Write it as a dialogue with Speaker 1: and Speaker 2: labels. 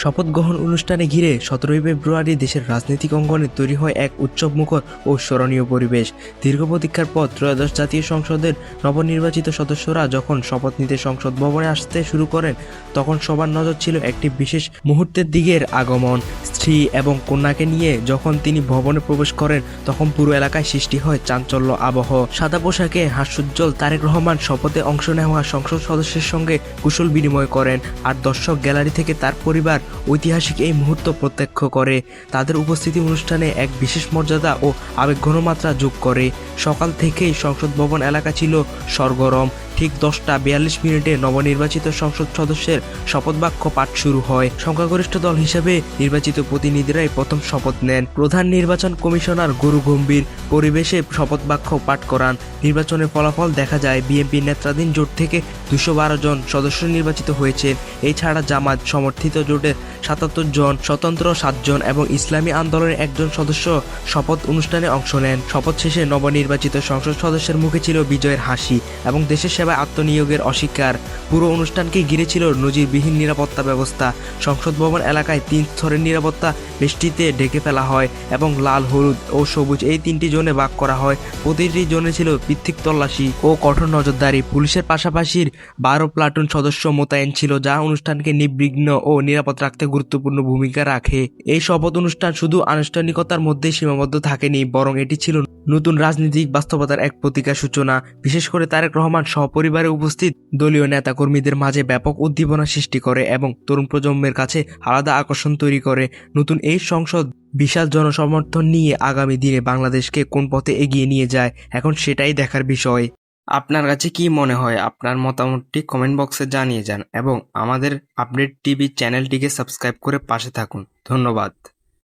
Speaker 1: শপথ গ্রহণ অনুষ্ঠানে ঘিরে সতেরোই ফেব্রুয়ারি দেশের রাজনৈতিক অঙ্গনে তৈরি হয় এক উৎসবমুখর ও স্মরণীয় পরিবেশ। দীর্ঘ প্রতীক্ষার পর ত্রয়োদশ জাতীয় সংসদের নবনির্বাচিত সদস্যরা যখন শপথ নিতে সংসদ ভবনে আসতে শুরু করেন, তখন সবার নজর ছিল একটি বিশেষ মুহূর্তের দিকের আগমন। স্ত্রী এবং কন্যাকে নিয়ে যখন তিনি ভবনে প্রবেশ করেন, তখন পুরো এলাকায় সৃষ্টি হয় চাঞ্চল্য আবহ। সাদা পোশাকে হাস্যোজ্জ্বল তারেক রহমান শপথে অংশ নেওয়া সংসদ সদস্যের সঙ্গে কুশল বিনিময় করেন। আর দর্শক গ্যালারি থেকে তার পরিবার ঐতিহাসিক এই মুহূর্ত প্রত্যক্ষ করে। তাদের উপস্থিতি অনুষ্ঠানে এক বিশেষ মর্যাদা ও আবেগ ঘনমাত্রা যোগ করে। সকাল থেকেই সংসদ ভবন এলাকা ছিল সরগরম। ঠিক দশটা বিয়াল্লিশ মিনিটে নবনির্বাচিত সংসদ সদস্যের শপথ বাক্য পাঠ শুরু হয়। সংখ্যাগরিষ্ঠ দল হিসেবে নির্বাচিত প্রতিনিধিরাই প্রথম শপথ নেন। প্রধান নির্বাচন কমিশনার গুরু গম্ভীর পরিবেশে শপথ বাক্য পাঠ করান। নির্বাচনের ফলাফল দেখা যায় বিএনপি নেতৃত্বাধীন জোট থেকে দুশো বারো জন সদস্য নির্বাচিত হয়েছেন এছাড়া জামাত সমর্থিত জোটের সাতাত্তর জন, স্বতন্ত্র সাতজন এবং ইসলামী আন্দোলনের একজন সদস্য শপথ অনুষ্ঠানে অংশ নেন। শপথ শেষে নবনির্বাচিত সংসদ সদস্যের মুখে ছিল বিজয়ের হাসি এবং দেশের সেবায় আত্মনিয়োগের অস্বীকার। পুরো অনুষ্ঠানকে ঘিরে ছিল নজিরবিহীন নিরাপত্তা ব্যবস্থা। সংসদ ভবন এলাকায় তিন স্তরের নিরাপত্তা বেষ্টিতে ঢেকে ফেলা হয় এবং লাল, হলুদ ও সবুজ এই তিনটি জোনে ভাগ করা হয়। প্রতিটি জোনে ছিল ভিত্তিক তল্লাশি ও কঠোর নজরদারি। পুলিশের পাশাপাশি বারো প্লাটুন সদস্য মোতায়েন ছিল, যা অনুষ্ঠানকে নির্বিঘ্ন ও নিরাপদ রাখতে গুরুত্বপূর্ণ ভূমিকা রাখে। এই শপথ অনুষ্ঠান শুধু আনুষ্ঠানিকতার মধ্যে সীমাবদ্ধ থাকেনি, বরং এটি ছিল নতুন রাজনৈতিক বাস্তবতার এক প্রতিকা সূচনা। বিশেষ করে তারেক রহমান সপরিবারে উপস্থিত দলীয় নেতাকর্মীদের মাঝে ব্যাপক উদ্দীপনা সৃষ্টি করে এবং তরুণ প্রজন্মের কাছে আলাদা আকর্ষণ তৈরি করে। নতুন এই সংসদ বিশাল জনসমর্থন নিয়ে আগামী দিনে বাংলাদেশকে কোন পথে এগিয়ে নিয়ে যায়, এখন সেটাই দেখার বিষয়। আপনার কাছে কি মনে হয়? আপনার মতামতটি কমেন্ট বক্সে জানিয়ে যান এবং আমাদের আপডেট টিভি চ্যানেলটিকে সাবস্ক্রাইব করে পাশে থাকুন। ধন্যবাদ।